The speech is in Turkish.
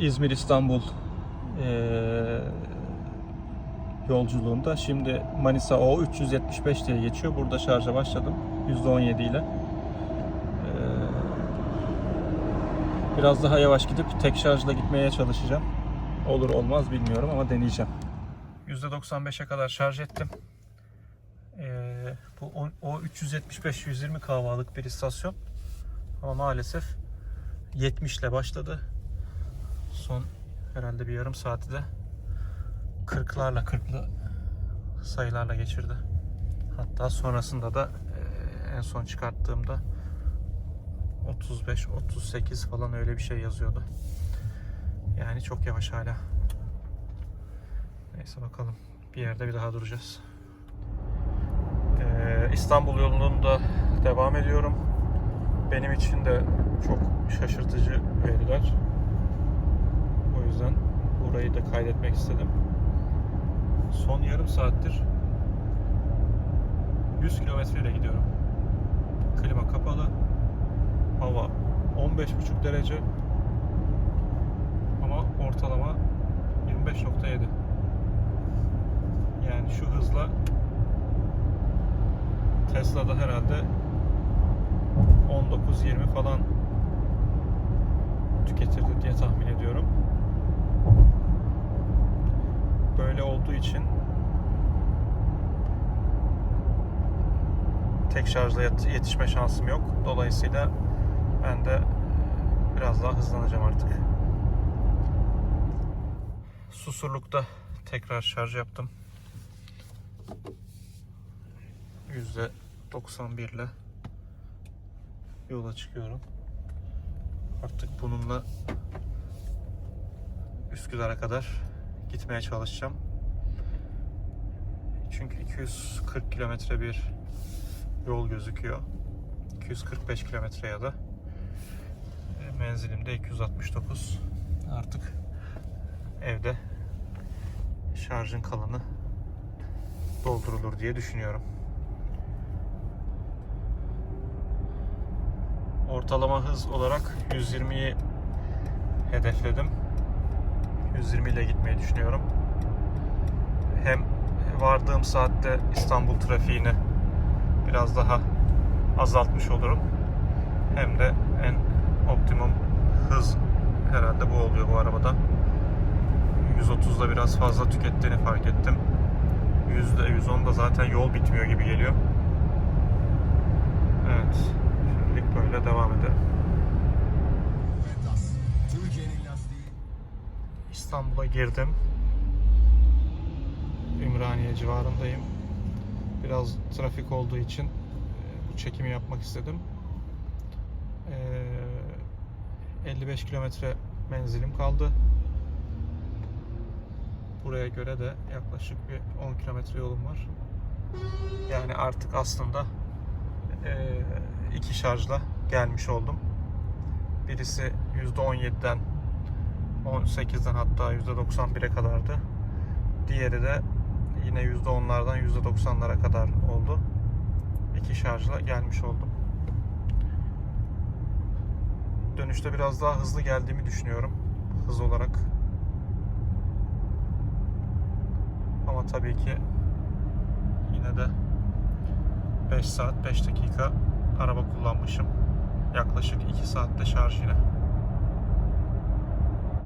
İzmir İstanbul eee, yolculuğunda. Şimdi Manisa O 375 diye geçiyor. Burada şarja başladım. %17 ile. Eee, biraz daha yavaş gidip tek şarjla gitmeye çalışacağım. Olur olmaz bilmiyorum ama deneyeceğim. %95'e kadar şarj ettim. Eee, bu o 375 120 kahvalık bir istasyon. Ama maalesef 70 ile başladı. Son herhalde bir yarım saati de 40'larla 40'lı sayılarla geçirdi. Hatta sonrasında da en son çıkarttığımda 35 38 falan öyle bir şey yazıyordu. Yani çok yavaş hala. Neyse bakalım. Bir yerde bir daha duracağız. Ee, İstanbul yolunda devam ediyorum. Benim için de çok şaşırtıcı veriler. O yüzden burayı da kaydetmek istedim. Son yarım saattir 100 kilometre ile gidiyorum. Klima kapalı. Hava 15,5 derece. Ama ortalama 25.7. Yani şu hızla Tesla'da herhalde 19-20 falan tüketirdi diye tahmin ediyorum. Böyle olduğu için tek şarjla yet- yetişme şansım yok. Dolayısıyla ben de biraz daha hızlanacağım artık. Susurluk'ta tekrar şarj yaptım. %91 ile yola çıkıyorum. Artık bununla Üsküdar'a kadar gitmeye çalışacağım. Çünkü 240 kilometre bir yol gözüküyor. 245 kilometre ya da E, menzilim de 269. Artık evde şarjın kalanı doldurulur diye düşünüyorum. Ortalama hız olarak 120'yi hedefledim. 120 ile gitmeyi düşünüyorum. Hem vardığım saatte İstanbul trafiğini biraz daha azaltmış olurum. Hem de en optimum hız herhalde bu oluyor bu arabada. 130'da biraz fazla tükettiğini fark ettim. %110'da zaten yol bitmiyor gibi geliyor. Evet. Şimdilik böyle devam edelim. İstanbul'a girdim. Ümraniye civarındayım. Biraz trafik olduğu için e, bu çekimi yapmak istedim. E, 55 kilometre menzilim kaldı. Buraya göre de yaklaşık bir 10 kilometre yolum var. Yani artık aslında e, iki şarjla gelmiş oldum. Birisi %17'den 18'den hatta %91'e kadardı. Diğeri de yine %10'lardan %90'lara kadar oldu. İki şarjla gelmiş oldum. Dönüşte biraz daha hızlı geldiğimi düşünüyorum. Hız olarak. Ama tabii ki yine de 5 saat 5 dakika araba kullanmışım. Yaklaşık 2 saatte şarj yine.